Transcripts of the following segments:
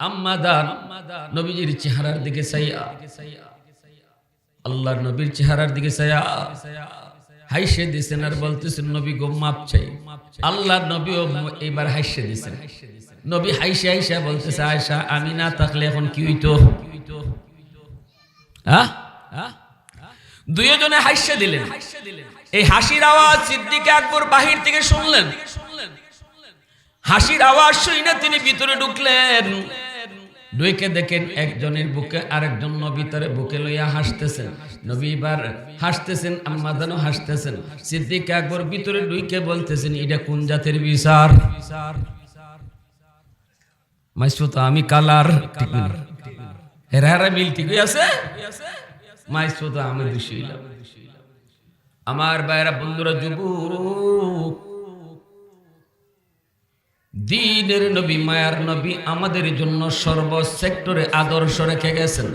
আম্মা দান নবীজির চেহারার দিকে চাইয়া আল্লাহর নবীর চেহারার দিকে চাইয়া হাইসে দিছেন আর বলতেছেন, নবী গো, মাপ চাই। আল্লাহর নবীও এবার হাইসে দিছেন। নবী হাইসে হাইসা বলতেছে, আয়সা, আমি না থাকলে এখন কি হইতো? দুইজনে হাসিয়ে দিলেন। এই হাসির আওয়াজ সিদ্দিকে আকবর বাহির থেকে শুনলেন। হাসির আওয়াজ শুই না তিনি ভিতরে ঢুকলেন। ঢুকে দেখেন, একজনের বুকে আরেকজন নবী তার বুকে লইয়া হাসতেছেন। নবী এবার হাসতেছেন আম্মাদানও হাসতেছেন। সিদ্দিক আকবর ভিতরে ঢুকে বলতেছেন, এটা কোন জাতের বিচার? আমি কালার। ঠিক হেরা হেরা মিল ঠিকই আছে আমি আমার বাইরা বন্ধুরা, যুবক দিনের নবী, মায়ার নবী আমাদের জন্য সর্ব সেক্টরে আদর্শ রেখে গেছেন।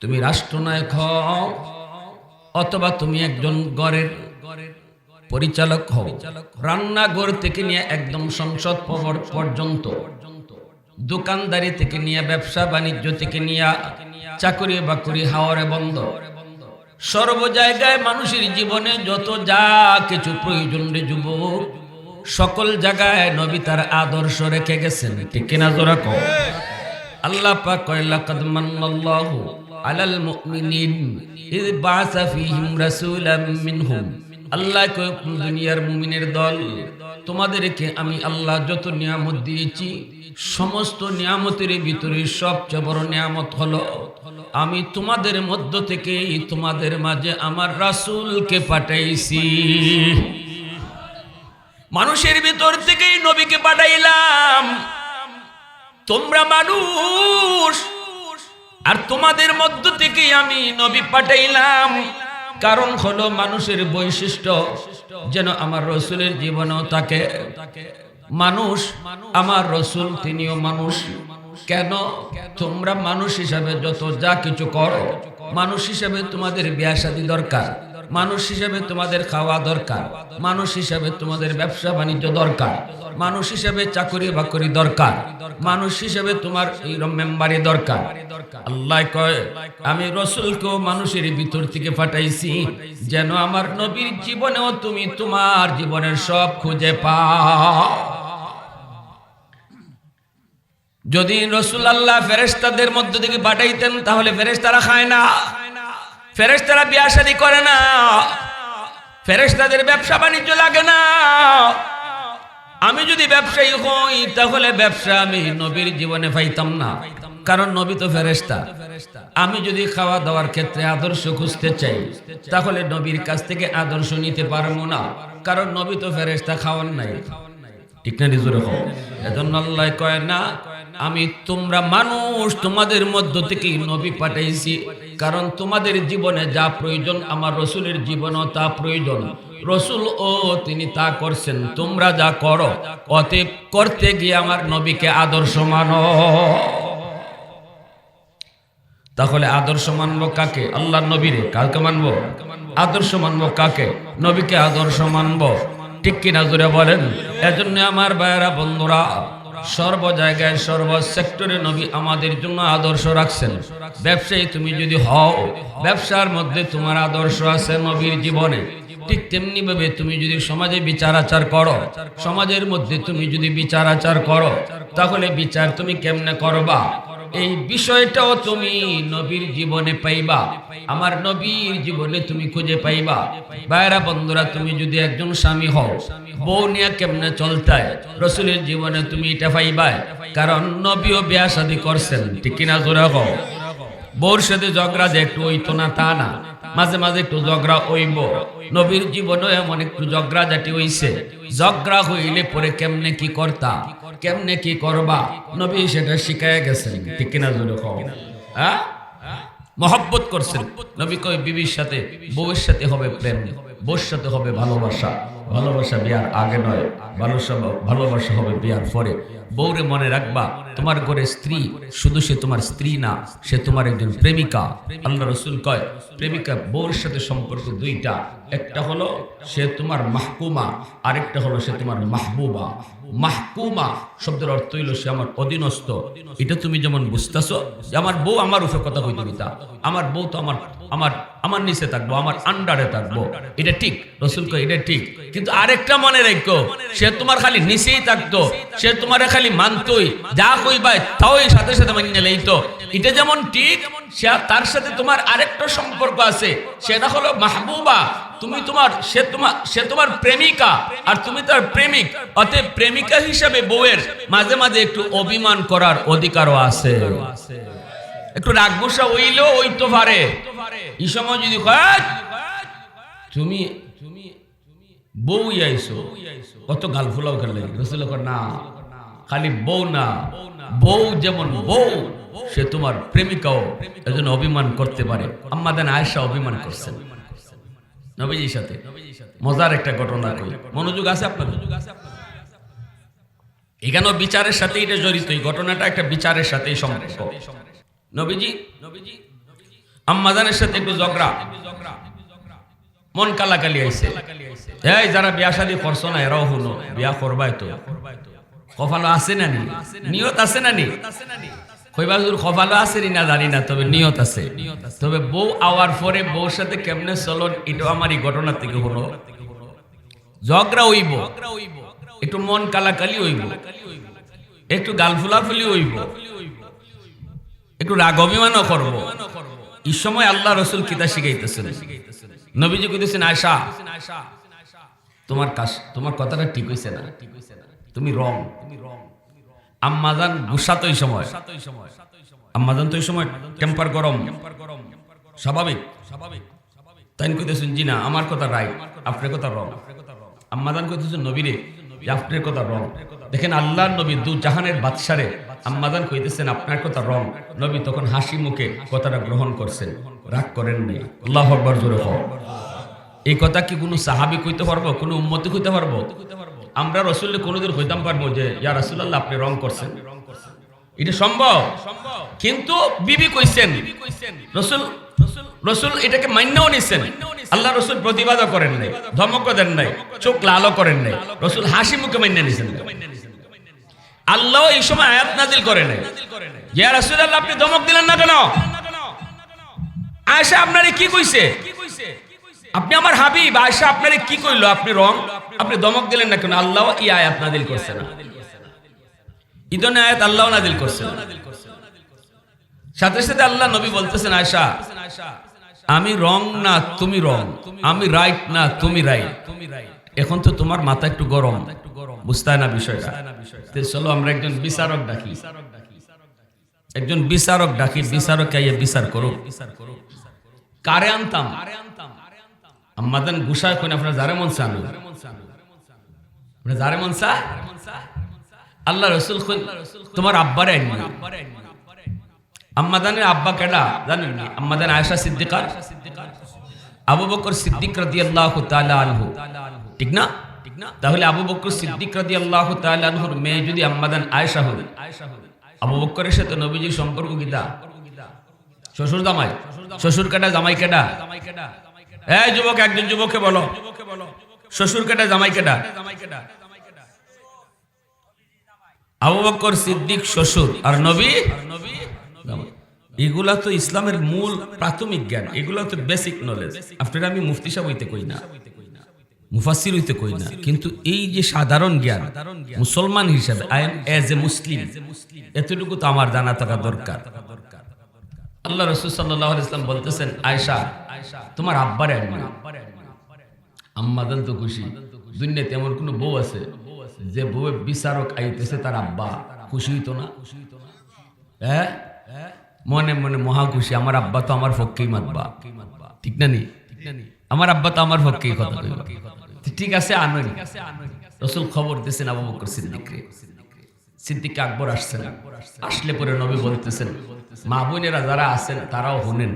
তুমি রাষ্ট্রনায়ক হও, অথবা তুমি একজন গড়ের পরিচালক হও। রান্নাঘর থেকে নিয়ে একদম সংসদ ভবন পর্যন্ত, দোকানদারি থেকে নিয়ে, ব্যবসা বাণিজ্য থেকে নিয়ে, চাকরি বাকরি হাওয়ারে বন্ধ। সর্ব জায়গায় মানুষের জীবনে যত যা কিছু প্রয়োজন রে যুবক সকল জায়গায় নবী তার আদর্শ রেখে গেছেন। ঠিক কিনা জোরা কো আল্লাহ পাক কয়, লাকাদ মান্নাল্লাহু আলাল মুমিনিন ইয বাসা ফীহিম রাসূলাম মিনহুম। আল্লাহ কয় দুনিয়ার মুমিনের দল, তোমাদেরকে আমি আল্লাহ যত নিয়ামত দিয়েছি, সমস্ত নিয়ামতের ভিতরে সবচেয়ে বড় নিয়ামত হলো, আমি তোমাদের মধ্য থেকে তোমাদের মাঝে আমার রাসূলকে পাঠাইছি। মানুষের ভিতর থেকেই নবীকে পাঠাইলাম। তোমরা মানুষ। আর তোমাদের মধ্য থেকে আমি নবী পাঠাইলাম। কারণ হলো মানুষের বৈশিষ্ট্য যেন আমার রসুলের জীবনেও তাকে মানুষ আমার রসুল, তিনিও মানুষ। কেন? তোমরা মানুষ হিসাবে যত যা কিছু করো, মানুষ হিসাবে তোমাদের বিয়া দরকার। মানুষ হিসাবে তোমাদের খাওয়া দরকার। মানুষ হিসাবে তোমাদের ব্যবসা বাণিজ্য দরকার। মানুষ হিসাবে চাকরি বাকরি দরকার। মানুষ হিসাবে তোমার এই মেম্বারি দরকার। আল্লাহ কয়, আমি রসুলকেও মানুষের ভিতর থেকে পাঠাইছি যেন আমার নবীর জীবনেও তুমি তোমার জীবনের সব খুঁজে পাও। যদি রসুল আল্লাহ ফেরেস্তাদের মধ্য থেকে পাঠাইতেন তাহলে ফেরেস্তারা খায় না। ফেরেস্তারা বিয়া শাদি করে না। ফেরেস্তাদের ব্যবসা বাণিজ্য লাগে না। আমি যদি ব্যবসায়ী হই, তাহলে ব্যবসা আমি নবীর জীবনে পাইতাম না। কারণ নবী তো ফেরেস্তা আমি যদি খাওয়া দাওয়ার ক্ষেত্রে আদর্শ খুঁজতে চাই, তাহলে নবীর কাছ থেকে আদর্শ নিতে পারব না। কারণ নবী তো ফেরেস্তা খাওয়ার নাই। ঠিক না নিজের এজন্য আল্লাহ কয় না আমি তোমরা মানুষ, তোমাদের মধ্য থেকে নবী পাঠাইছি। কারণ তোমাদের জীবনে যা প্রয়োজন, আমার রসুলের জীবনও তা প্রয়োজন। রসুল ও তিনি তা করছেন, তোমরা যা করো, অতএব করতে গিয়ে আমার নবীকে আদর্শ মানো। তাহলে আদর্শ মানবো কাকে? আল্লাহ নবীরে কাকে মানবো? আদর্শ মানবো কাকে? নবীকে আদর্শ মানবো। ঠিক কিনা জুড়ে বলেন? এজন্য আমার ভাইয়েরা, বন্ধুরা সর্ব জায়গায় সর্ব সেক্টরে নবী আমাদের জন্য আদর্শ রাখছেন। ব্যবসায়ী তুমি যদি হও, ব্যবসার মধ্যে তোমার আদর্শ আছে নবীর জীবনে। ঠিক তেমনি ভাবে তুমি যদি সমাজে বিচার আচার করো, সমাজের মধ্যে তুমি যদি বিচার আচার করো, তাহলে বিচার তুমি কেমনে করবা? এই বিষয়টাও তুমি নবীর জীবনে পাইবা। আমার নবীর জীবনে তুমি খুঁজে পাইবা। বাইরা বন্ধুরা, তুমি যদি একজন স্বামী হও, বউ নিয়ে কেমনে চলতায়? রসুলের জীবনে তুমি এটা পাইবা কারণ নবীও বিয়া শাদী করছেন। ঠিক কিনা জোরা হও বউর সাথে ঝগড়া যে একটু তো না, তা না। মাঝে মাঝে একটু ঝগড়া হইব। নবীর জীবনে এমন একটু ঝগড়া জাতি হইছে। ঝগড়া হইলে পরে কেমনে কি করতা, কেমনে কি করবা? নবী সেটা শিখায় গেছেন, ঠিক কিনা জোরে হ্যাঁ? মহব্বত করছেন। নবী কই বিবির সাথে বউয়ের সাথে হবে প্রেম বউর সাথে হবে ভালোবাসা। ভালোবাসা বিয়ার আগে নয় ভালোবাসা ভালোবাসা হবে বিয়ার পরে। বউরে মনে রাখবা, তোমার ঘরে স্ত্রী, শুধু সে তোমার স্ত্রী না, সে তোমার একজন প্রেমিকা। আল্লাহ রসুল কয়, প্রেমিকা বউর সাথে সম্পর্ক দুইটা। একটা হলো সে তোমার মাহকুমা, আরেকটা হলো সে তোমার মাহবুবা। মাহকুমা শব্দের অর্থ হইল সে আমার অধীনস্থ। এটা তুমি যেমন বুঝতেছো আমার বউ আমার উপরে কথা কইতে দিতা আমার বউ তো আমার আমার আমার নিচে থাকব, আমার আন্ডারে থাকব। এটা ঠিক, রসুল কয়, এটা ঠিক। কিন্তু আরেকটা মনে রাখো, সে তোমার খালি নিচেই থাকতো, সে তোমার খালি মানতই, যা কইবাই তাও এই সাথে সাথে মানিয়ে লইতো। এটা যেমন ঠিক তার সাথে তোমার আরেকটা সম্পর্ক আছে। সেটা হলো মাহবুবা। তুমি তোমার, সে তোমার সে তোমার প্রেমিকা, আর তুমি তার প্রেমিক। অতএব প্রেমিকা হিসাবে বউয়ের মাঝে মাঝে একটু অভিমান করার অধিকারও আছে। একটু রাগবসা হইলেও ওই তো পারে। এই সময় যদি তুমি তুমি বউ আইসো কত গাল ফুলাও খেলে। না খালি বউ না, বউ যেমন বউ, সে তোমার প্রেমিকাও এজন্য অভিমান করতে পারে। আম্মাদান আয়েশা অভিমান করছেন। নবীজির সাথে। মজার একটা ঘটনা কই? মনোযোগ আছে আপনার? এখানেও বিচারের সাথে এটা জড়িত। এই ঘটনাটা একটা বিচারের সাথেই সম্পর্ক। নবীজি নবীজি আম্মাদানের সাথে একটু ঝগড়া। মন কালাকালি আইছে। এই যারা বিয়া শাদি করছ না, এরাও হলো বিয়া করবাই তো। কপালো আছে না নি? নিয়ত আছে না নি? কইবা হুজুর কপালো আছে নি না জানি না, তবে নিয়ত আছে। তবে বউ আওয়ার পরে বউর সাথে কেমনে চলন এটা আমার এই ঘটনা থেকে হলো। ঝগড়া হইব, একটু মন কালাকালি হইব, একটু গাল ফুলাফুলি হইব, একটু রাগ অভিমানও করব। এই সময় আল্লাহ রসুল কিতা শিখাইতেছেন? নবীজি কইতেছেন আয়সা তোমার কাজ, তোমার কথাটা ঠিক হইছে না। তুমি রং। আম্মাজান গুসা তো সময়। আম্মাজান তো সময় টেম্পার গরম। স্বাভাবিক। স্বাভাবিক তাই কইতেছেন জি না আমার কথা রাইট, আপনার কথা রং। আম্মাদান কইতেছেন নবীরে আপনার কথা রং। দেখেন আল্লাহর নবী দু জাহানের বাদশারে আম্মাদান কইতেছেন, আপনার কথা রং। নবী তখন হাসি মুখে কথাটা গ্রহণ করছেন। রাগ করেন নাই। আল্লাহ আকবার জোরে এই কথা কি কোনো সাহাবি কইতে পারব? কোনো উম্মতি কইতে পারব? আমরা রসুল্লে কোনোদিন হইতাম পারব যে, ইয়া রাসুল্লাহ আপনি রং করছেন। এটা সম্ভব? কিন্তু বিবি কইছেন, রসুল রসুল এটাকে মান্যও নিচ্ছেন আল্লাহ রসুল প্রতিবাদও করেন নাই ধমক দেন নাই, চোখ লালও করেন নাই। রসুল হাসি মুখে মান্য নিছেন। আল্লাহ এই সময় আয়াত নাজিল করে নাই। ইয়া রাসূলুল্লাহ, আপনি ধমক দিলেন না কেন? আয়েশা, আপনারে কি কইছে? আপনি আমার হাবিব, আয়েশা আপনারে কি কইলো? আপনি রং? আপনি ধমক দিলেন না কেন? আল্লাহ এই আয়াত নাজিল করছে না। ইদনে আয়াত আল্লাহ নাজিল করছে না। সাথে সাথে আল্লাহ নবী বলতেছেন, আয়েশা, আমি রং না, তুমি রং। আমি রাইট না, তুমি রাইট তুমি রাইট এখন তো তোমার মাথা একটু গরম। বুঝতে না বিষয়টা? চলো আমরা একজন বিচারক ডাকি। একজন বিচারক ডাকি, বিচারক আইয়ে বিচার করো কারে আনতাম? আমাদের গুসায় কোন আপনার যারে মন চান যারে মন চা আল্লাহ রসুল তোমার আব্বারে আম্মাদানের আব্বা কেডা, জানেন না? আম্মাদান আয়েশা সিদ্দিকার। আবু বকর সিদ্দিক রাদিয়াল্লাহু তাআলা আনহু। ঠিক না? তাহলে আবু বকর সিদ্দিক রাদিয়াল্লাহু তাআলা আনহুর মেয়ে যদি আম্মাদান আয়েশা হল আবু বকরের সাথে নবীজির সম্পর্ক কিটা শ্বশুর জামাই। শ্বশুর কেডা, জামাই কেডা? এই যুবক, একজন যুবককে বলো। শ্বশুর কেডা জামাই কেডা আবু বকর সিদ্দিক শ্বশুর আর নবী? এগুলা তো ইসলামের মূল প্রাথমিক জ্ঞান। এগুলা তো বেসিক নলেজ আপনার আমি মুফতি সাহেব হইতে কই না? মুফাসির হইতে কই না? কিন্তু এই যে সাধারণ জ্ঞান, মুসলমান হিসাবে I am as a Muslim এতটুকু তো আমার জানা থাকা দরকার। আল্লাহ রসুল সাল্লাহ ইসলাম বলতেছেন আয়সা তোমার আব্বারে আনবে আম্মাদান তো খুশি। দুনিয়াতে এমন কোন বউ আছে যে বউয়ে বিচারক আইতেছে তার আব্বা। খুশি হইতো না? হ্যাঁ? মনে মনে মহা খুশি। আমার আব্বা তো আমার পক্ষেই মাতবা। ঠিক না নি? আমার আব্বা তো আমার পক্ষেই কথা ঠিক আছে আননি রসুল খবর দিয়েছেন আবু বকর সিদ্দিকরে। সিদ্দিক আকবর আসছেন আসলে পরে নবী বলতেছেন মা বোনেরা যারা আছেন, তারাও শুনেন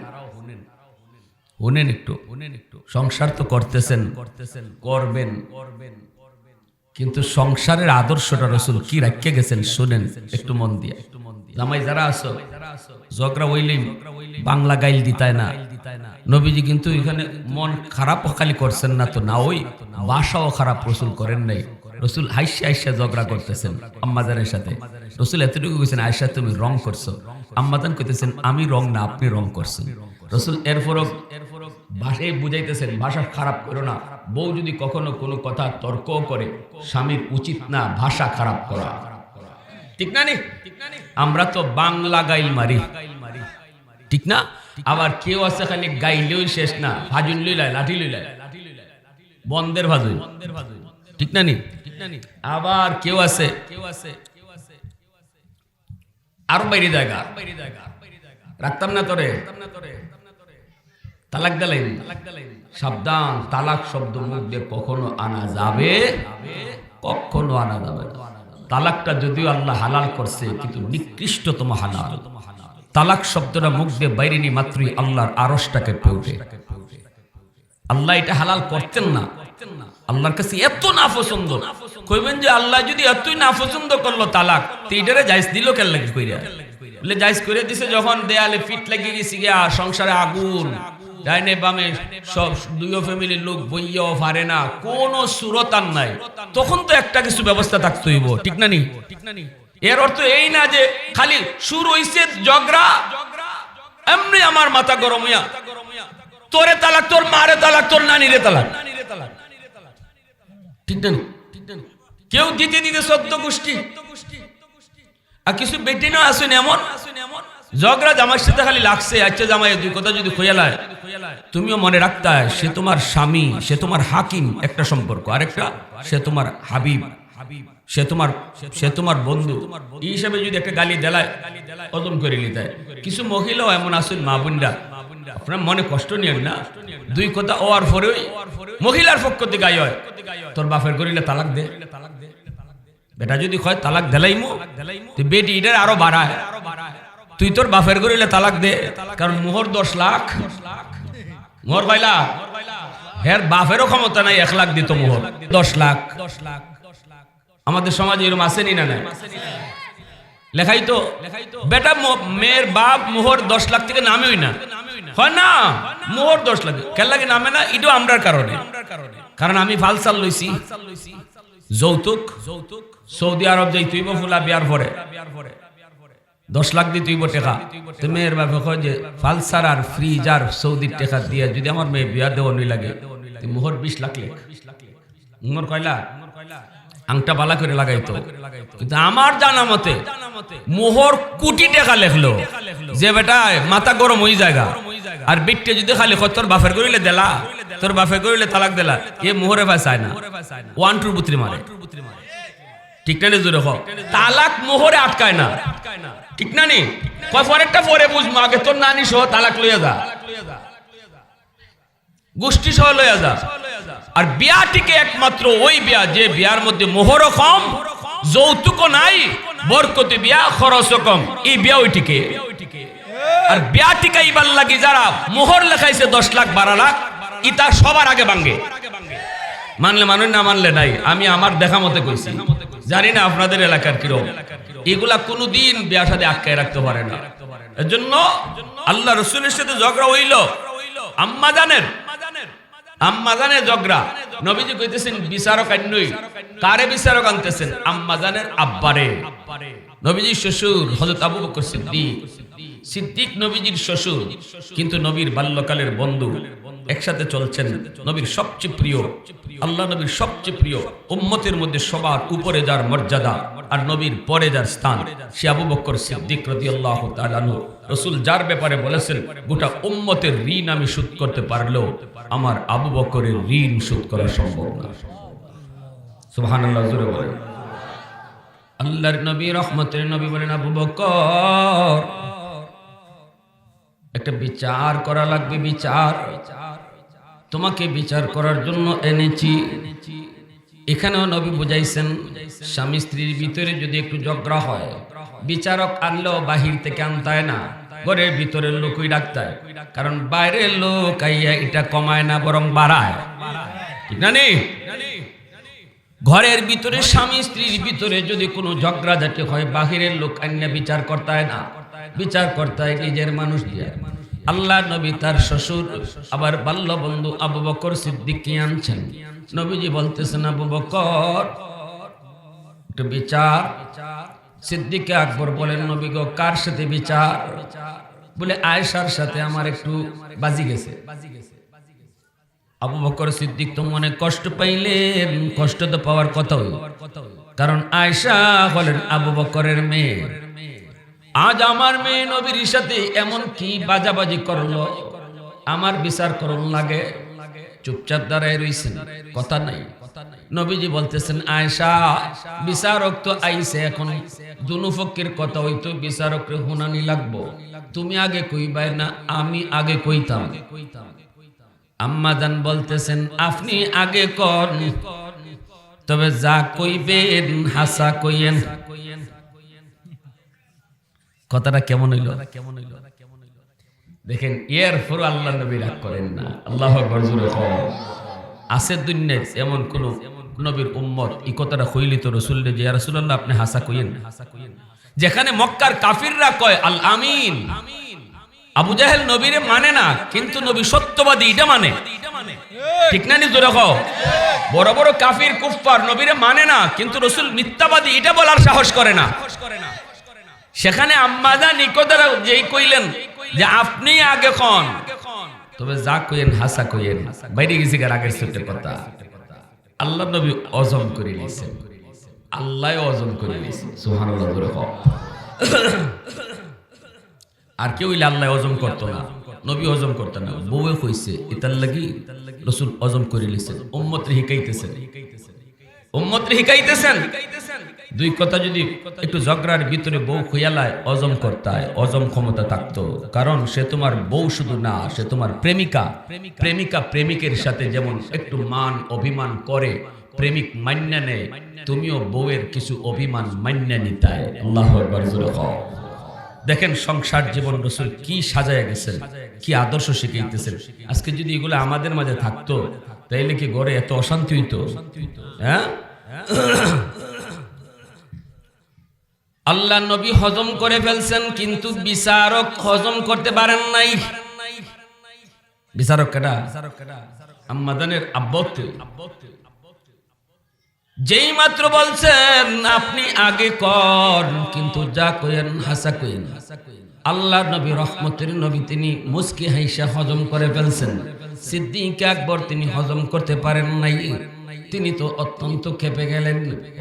শুনেন একটু। শুনেন একটু সংসার তো করতেছেন করতেছেন করবেন। করবেন কিন্তু সংসারের আদর্শটা রসুল কি রাখিয়ে গেছেন শুনেন, একটু মন দিয়ে। জামাই, যারা আছো জগরা ওইলিম বাংলা গাইল দিতায় না। নবীজি কিন্তু এখানে মন খারাপ খালি করছেন না তো না ওই বাসাও খারাপ রসুল করেন নাই। রসুল হাইসা হাইসা ঝগড়া করতেছেন আম্মাজানের সাথে। রসুল এতটুকু কইছেন আয়সা তুমি রং করছ। আম্মাজান কইতেছেন, আমি রং না, আপনি রং করছেন। রসুল এরপরও ভাষায় বুঝাইতেছেন, ভাষা খারাপ করো না। বউ যদি কখনো কোনো কথা তর্ক করে, স্বামীর উচিত না ভাষা খারাপ করা। ঠিক না নি? আমরা তো বাংলা গাইল মারি। ঠিক না? আবার কেউ আছে খালি গাইলেও শেষ না ভাজুন লইলায়, লাঠি লইলায়। বন্ধের ভাজুই ঠিক না নি? আবার কেউ আছে? কেউ আছে আরও বাইরে জায়গা রাখতাম না তোরে। তালাক দিলাইন সাবধান, তালাক শব্দ মুখ দিয়ে কখনো আনা যাবে? কখনো আনা যাবে তালাকটা যদিও আল্লাহ হালাল করছে, কিন্তু নিকৃষ্টতম হালাল। তালাক শব্দটা মুখ দিয়ে বাইরে নি, মাত্রই আল্লাহর আরসটাকে পেউটে আল্লাহ এটা হালাল করতেন না। আল্লাহর কাছে এত না পছন্দ কইবেন যে আল্লাহ যদি এতই না পছন্দ করল তালাক, তো এটারে জাইজ দিল কেন লাগে কইরা? বলে জাইজ করে দিছে যখন দেয়ালে ফিট লাগিয়ে গেছি গিয়া সংসারে আগুন, ডাইনে বামে সব দুইও ফ্যামিলির লোক বইয়াও পারে না, কোন সুরতার নাই। তখন তো একটা কিছু ব্যবস্থা থাকতে হইব, ঠিক না নি? ঠিক না নি এর অর্থ এই না যে খালি সুর হইছে জগরা এমনি আমার মাথা গরম হইয়া, তোরে তালাক, তোর মারে তালাক, তোর নানিরে তালাক। ঠিক না কেউ দিতে দিতে সদ্য গোষ্ঠী। আর কিছু বেটি না আসুন এমন। ঝগড়া জামার সাথে খালি লাগছে। আচ্ছা জামাই দুই কথা যদি খোয়ালায় তুমিও মনে রাখতে সে তোমার স্বামী, সে তোমার হাকিম, একটা সম্পর্ক। আরেকটা, সে তোমার হাবিব, সে তোমার সে তোমার বন্ধু। এই হিসাবে যদি একটা গালি দেলায় ওজন করে নিতে। কিছু মহিলাও এমন আসুন মা বোনরা। আপনার মনে কষ্ট নিয়েন না। দুই কথা ওয়ার পরেই মহিলার পক্ষ থেকে গাই হয়। তোর বাপের করিলে তালাক দে। বেটা যদি কয় তালাক দেলাইমু তো বেটি এটার আরও বাড়ায়। তুই তোর বাপের করিলে তালাক দে, কারণ মোহর দশ লাখ। মোহর পাইলা হের বাপেরও ক্ষমতা নাই, এক লাখ দিত মোহর। দশ লাখ। দশ লাখ আমাদের সমাজে এরকম আসেনি না নাই? লেখাই তো, বেটা মেয়ের বাপ মোহর দশ লাখ থেকে নামেই না। হয় না মোহর দশ লাখ কেন লাগে নামে না এটাও আমরার কারণে। কারণ আমি ফালসাল লইছি। যৌতুক যৌতুক সৌদি আরব যাই তুইব, ফুলা বিয়ার পরে। দশ লাখ দিয়ে তুইব টেকা। তো মেয়ের বাপে কয় যে, ফালসার আর ফ্রিজ আর সৌদির টেকা দিয়ে যদি আমার মেয়ে বিয়া দেওয়া নই লাগে মোহর বিশ লাখ লেখ। মোহর কয়লা? আংটা বালা করে লাগাইতো। কিন্তু আমার জানা মতে, মোহর কোটি টাকা লেখলো যে বেটা মাথা গরম হয়ে জায়গা, আর বিটকে যদি খালি তোর বাফের করিলে দেলা, তোর বাফের করিলে তালাক দেলা এ মোহরে ভাই চায় না। ওয়ান টু বুত্রি মারে। ঠিক না জোরে হোক তালাক মোহরে আটকায় না। ঠিক না নি? পরেরটা পরে বুঝব, আগে তোর নানি সহ তালাক লইয়া যা। গোষ্ঠী সহ লইয়া যা। আর বিয়াটিকে একমাত্র ওই বিয়া, যে বিয়ার মধ্যে মোহরও কম, যৌতুকও নাই, বরকতি বিয়া, খরচও কম। এই বিয়া ওইটিকে। আর বিয়াটিকে ইবার লাগি যারা মোহর লেখাইছে দশ লাখ, বারো লাখ ইতা সবার আগে ভাঙ্গে মানলে মানুষ না মানলে নাই, আমি আমার দেখা মতে কইছি। জানি না আপনাদের এলাকার কীরকম এগুলা কোনোদিন বিয়া সাথে আটকায় রাখতে পারে না। এর জন্য আল্লাহ রসুলের সাথে ঝগড়া হইল। আম্মা জানেন আম্মা জানে ঝগড়া নবীজি কইতেছেন বিচারক আন্যই কারে বিচারক আনতেছেন? আম্মা জানের আব্বারে। নবীজির শ্বশুর হযরত আবু বকর সিদ্দিক। সিদ্দিক নবীজির শ্বশুর, কিন্তু নবীর বাল্যকালের বন্ধু। একসাথে চলছেন নবীর সবচেয়ে প্রিয়। আল্লাহ নবীর সবচেয়ে প্রিয়। উম্মতের মধ্যে সবার উপরে যার মর্যাদা আর নবীর পরে যার স্থান, সে আবু বকর সিদ্দিক রাদিয়াল্লাহু তাআলা আনহু। রসুল যার ব্যাপারে বলেছেন, গোটা উম্মতের ঋণ আমি শোধ করতে পারলেও আমার আবু বকরের ঋণ শোধ করা সম্ভব না। সুবহানাল্লাহ, জোরে বলেন। আল্লাহর নবী, রহমতের নবী বলেন, আবু বকর, একটা বিচার করা লাগবে, বিচার। তোমাকে বিচার করার জন্য এনেছি। এখানেও নবী বুঝাইছেন, স্বামী স্ত্রীর ভিতরে যদি একটু ঝগড়া হয়, বিচারক আনলেও বাহির থেকে আনতায় না। ঘরের ভিতরের লোকই ডাক্তার। কারণ বাইরের লোক আইয়া এটা কমায় না, বরং বাড়ায়। ঠিক না নেই ঘরের ভিতরে স্বামী, স্ত্রীর ভিতরে যদি কোনো ঝগড়াঝাটি হয়, বাহিরের লোক আইনা বিচার করতায় না। বিচার করতায় নিজের মানুষ দিয়ে। আল্লাহ নবী তার শ্বশুর, আবার বাল্য বন্ধু আবু বকর সিদ্দিককে আনছেন। নবীজি বলতেছেন, আবু বকর, একটু বিচার। সিদ্দিকে আকবর বলেন, নবী গো, কার সাথে বিচার? বলে, আয়েশার সাথে আমার একটু বাজি গেছে। আবু বকর সিদ্দিক তো মনে কষ্ট পাইলেন, কষ্ট তো পাওয়ার কথা কারণ আয়েশা হলেন আবু বকরের মেয়ে। আজ আমার মেয়ে নবীর সাথে এমন কি বাজাবাজি করল? আমার বিচার করুন লাগে। চুপচাপ দাঁড়ায় রইছেন, কথা নাই। নবীজি বলতেছেন, আয়েশা, বিচারক তো আইছে এখন। দুনুফকের কথা হইতো, বিচারকরে হুনানি লাগবো। তুমি আগে কইবাই না, আমি আগে কইতাম। আম্মাজান বলতেছেন, আপনি আগে কন। তবে যা কইবেন, হাসা কইয়েন। কথাটা কেমন হইল? কেমন হইল দেখেন, এর ফর আল্লাহ নবী রাগ করেন না। আল্লাহ গরজুরে আছে দুনিয়ায় এমন কোন নবীর উম্মত, এই কথাটা কইলি তো রসুল যে রসুল্লাহ আপনি হাসা কইয়েন যেখানে মক্কার কাফিররা কয়, আল আমিন। আবু জাহেল নবীরে মানে না, কিন্তু নবী সত্যবাদী, এটা মানে। ঠিক না নিজে রাখো বড় বড় কাফির, কুফফার, নবীরে মানে না, কিন্তু রসুল মিথ্যাবাদী, এটা বলার সাহস করে না। সেখানে আম্মাদা নিকোদারা যেই কইলেন, যে আপনি আগে খন তবে যা কইেন হাসা কইেন বাইরে গেছি কার আগের ছোট্ট কথা। আল্লাহ নবী অজম করে নিয়েছেন। আল্লাহ অজম করে নিয়েছে সোহান আর কেউ ইলে আল্লাহ অজম করতো না, নবী অজম করতো না। বউয়ে কইছে, ইতার লাগি রসুল অজম করে নিয়েছেন, উম্মতরে হিকাইতেছেন। উম্মতরে হিকাইতেছেন? দুই কথা যদি একটু ঝগড়ার ভিতরে বউ খুয়ালায় অজম করতায়, অজম ক্ষমতা থাকতো। কারণ সে তোমার বউ শুধু না, সে তোমার প্রেমিকা। প্রেমিকা প্রেমিকের সাথে যেমন একটু মান অভিমান করে, প্রেমিক মান্য নেয়, তুমিও বউয়ের কিছু অভিমান মান্য নিতায়। দেখেন সংসার জীবন রসুল কি সাজায় গেছেন, কি আদর্শ শিখাইতেছেন। আজকে যদি এগুলো আমাদের মাঝে থাকতো, তাইলে কি গড়ে এত অশান্তি হইতো? হ্যাঁ? আল্লাহ নবী হজম করে ফেলছেন, কিন্তু বিচারক হজম করতে পারেন নাই। বিচারক কেডা? আম্মাদানের আব্বত যেই মাত্র বলছেন, আপনি আগে কর, কিন্তু যা কইেন হাসা কইেন আল্লাহ নবী রহমতের নবী তিনি মুস্কি হাইসা হজম করে ফেলছেন। সিদ্দিক আকবর তিনি হজম করতে পারেন নাই। তিনি তো অত্যন্ত খেপে গেলেন।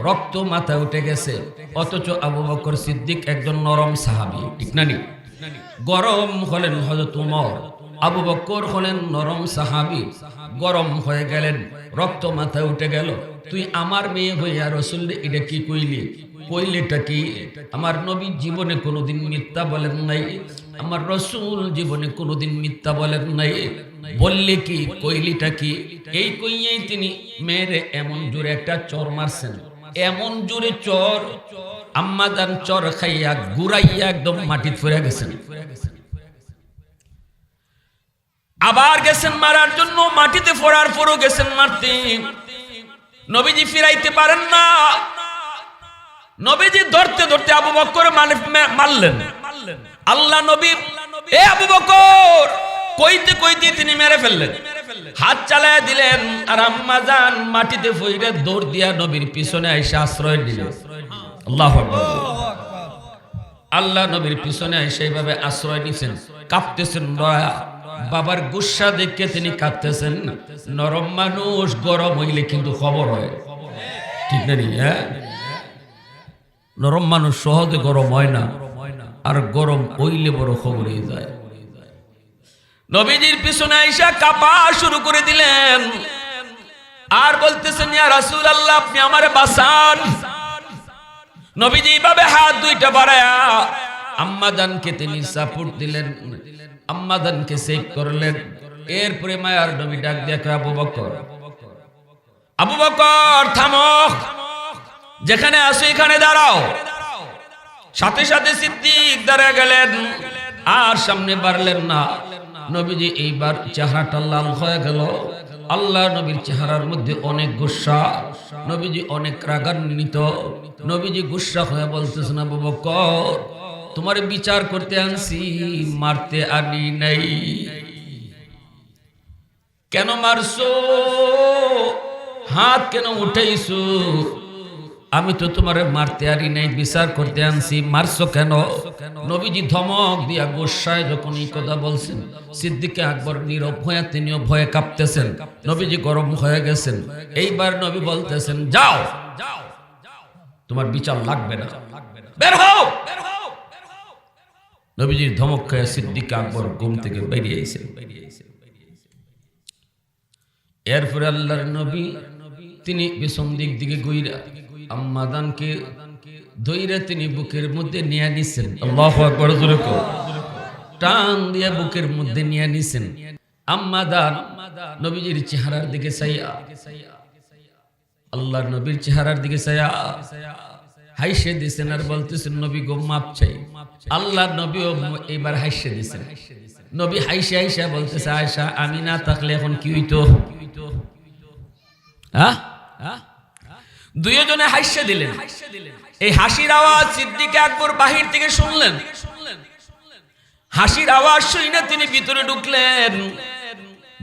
রক্ত মাথায় উঠে গেছে। অথচ আবু বকর সিদ্দিক একজন নরম সাহাবি, ঠিক না গরম হলেন হজরত উমর। আবু বকর হলেন নরম সাহাবি। গরম হয়ে গেলেন, রক্ত মাথায় উঠে গেল। তুই আমার মেয়ে হইয়া রসুল এটা কি কইলি? কইলেটা কি? আমার নবী জীবনে কোনোদিন মিথ্যা বলেন নাই। আমার রসুল জীবনে কোনোদিন মিথ্যা বলেন নাই। বললে কি, কইলিটা কি? এই কইয়েই তিনি মেয়েরে এমন জোরে একটা চর মারছেন। এমন জোরে চর, আম্মাদান চর খাইয়া গুড়াইয়া একদম মাটিত ফিরে গেছেন। আবার গেছেন মারার জন্য, মাটিতে ফোড়ার পরও গেছেন মারতে। নবীজি ফিরাইতে পারেন না। নবীজি ধরতে ধরতে আবু বকর মারলেন। আল্লাহ নবী, এ আবু বকর কইতে কইতে তিনি মেরে ফেললেন। হাত চালায় দিলেন আর আম্মা যান মাটিতে ফইরে দৌড় দিয়া নবীর পিছনে এসে আশ্রয় দিলেন আল্লাহ আল্লাহ নবীর পিছনে সেইভাবে আশ্রয় নিছেন। কাঁপতেছেন দয়া বাবার গুসা দেখে তিনি কাঁপতেছেন নরম মানুষ, গরম হইলে কিন্তু খবর হয়। ঠিক না হ্যাঁ? নরম মানুষ সহজে গরম হয় না। আর গরম হইলে বড় খবর হয়ে যায়। নবীজির পিছনে আইসা কাপা শুরু করে দিলেন। আর বলতেছেন, ইয়া রাসূল আল্লাহ আপনি আমারে বাঁচান। নবীজি এইভাবে হাত দুইটা বাড়ায়া আম্মাদানকে তিনি সাপোর্ট দিলেন আম্মাদানকে সেভ করলেন। এরপরে মায়ার নবী ডাক দেখা আবু বকর আবু বকর, থামো। যেখানে আসো এখানে দাঁড়াও। সাথে সাথে সিদ্দিক দাঁড়া গেলেন, আর সামনে বাড়লেন না। নবীজি এইবার চেহারাটা লাল হয়ে গেল। আল্লাহ নবীর চেহারার মধ্যে অনেক গুসা, নবীজি অনেক রাগান্বিত। নবীজি গুসা হয়ে বলতেছে না বাবা কর তোমার বিচার করতে আনছি, মারতে আনি নাই। কেন মারছো? হাত কেন উঠাইছো? আমি তো তোমারে মারতে আরি নাই, বিচার করতে আনছি। মারছো কেন? নবীজি ধমক দিয়া গোসায় যখন এই কথা বলছেন, সিদ্দিকে আকবর নীরব হয়ে তিনিও ভয়ে কাঁপতেছেন। নবীজি গরম হয়ে গেছেন। এইবার নবী বলতেছেন, যাও, তোমার বিচার লাগবে না। বের হও! নবীজির ধমক খেয়ে সিদ্দিক আকবর ঘুম থেকে বেরিয়ে এসে এরপরে আল্লাহর নবী, তিনি পেছন দিক দিকে গইরা আম্মাদানকে দইরা তিনি বুকের মধ্যে নিয়ে নিছেন। আল্লাহ আকবর, জোরে। টান দিয়ে বুকের মধ্যে নিয়ে নিছেন। আম্মাদান নবীজির চেহারার দিকে চাইয়া আল্লাহর নবীর চেহারার দিকে চাইয়া হাইসে দিছেন আর বলতেছেন, নবী গো, মাপ চাই। আল্লাহ নবীও এবার হাইসে দিছেন। নবী হাইসে হাইসা বলতেছে আয়সা আমি না থাকলে এখন কি হইতো? হ্যাঁ হ্যাঁ? দুইজনে হাসিয়ে দিলেন। এই হাসির আওয়াজ সিদ্দিকে আকবর বাহির থেকে শুনলেন। হাসির আওয়াজ শুনে তিনি ভিতরে ঢুকলেন।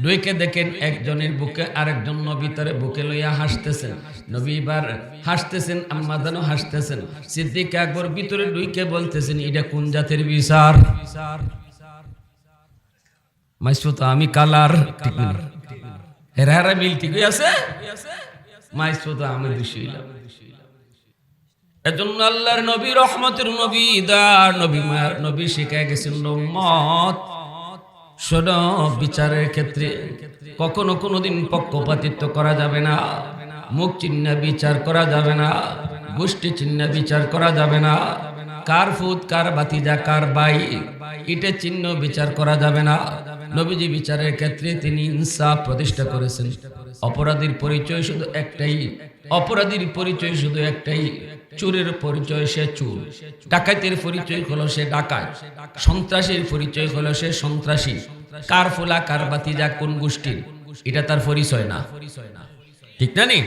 দুইকে দেখেন একজনের বুকে আরেকজন নবী বুকে লইয়া হাসতেছেন। নবী এবার হাসতেছেন আম্মাদানও হাসতেছেন। সিদ্দিক আকবর ভিতরে দুইকে বলতেছেন, এটা কোন জাতের বিচার? মাইসু তো আমি কালার, ঠিক হেরা হেরা মিল ঠিকই আছে মাইসু তো আমি দোষী এজন্য আল্লাহর নবী, রহমতের নবী দার নবী, মায়ার নবী গেছেন মত বিচারের ক্ষেত্রে কখনো কোনোদিন পক্ষপাতিত্ব করা যাবে না, মুখ চিহ্ন বিচার করা যাবে না, গোষ্ঠী চিহ্ন বিচার করা যাবে না, কার ফুত কার বাতিজা, কার বাই এটা চিহ্ন বিচার করা যাবে না। নবীজি বিচারের ক্ষেত্রে তিনি ইনসাফ প্রতিষ্ঠা করেছেন। অপরাধীর পরিচয় শুধু একটাই। অপরাধীর পরিচয় শুধু একটাই। চোরের পরিচয় সে চোর। ডাকাতের পরিচয় হলো সে ডাকাত। সন্ত্রাসীর পরিচয় হলো সে সন্ত্রাসী। কার ফোলা, কার বাতিজা, কোন গোষ্ঠীর? এটা তার পরিচয় না। ঠিক না নি?